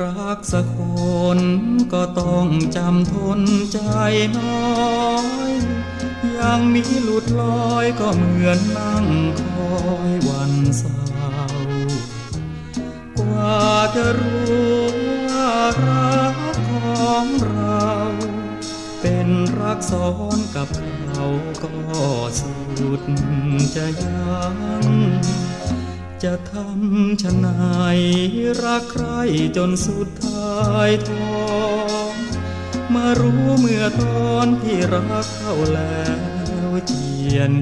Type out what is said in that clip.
รักสักคนก็ต้องจำทนใจน้อยยังมีหลุดลอยก็เหมือนนั่งคอยวันเศร้ากว่าจะรู้ว่ารักของเรา เป็นรักซ้อนกับเขาก็สุดจะยัง จะทำชะนายรักใครจนสุดท้ายทองมารู้เมื่อตอนที่รักเขาแล้วเจียน